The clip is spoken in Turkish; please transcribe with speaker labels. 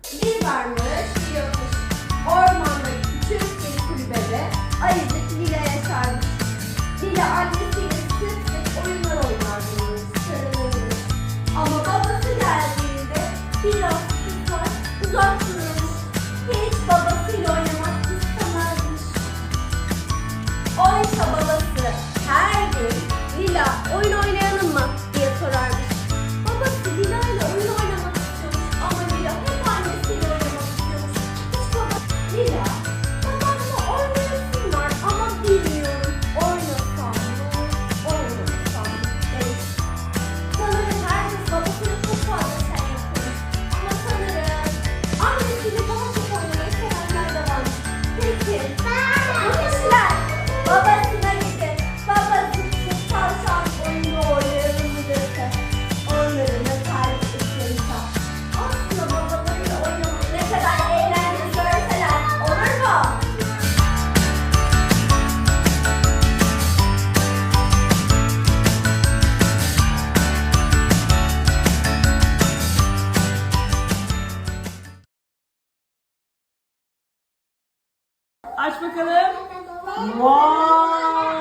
Speaker 1: Bir varmış,
Speaker 2: Aç bakalım. Vay!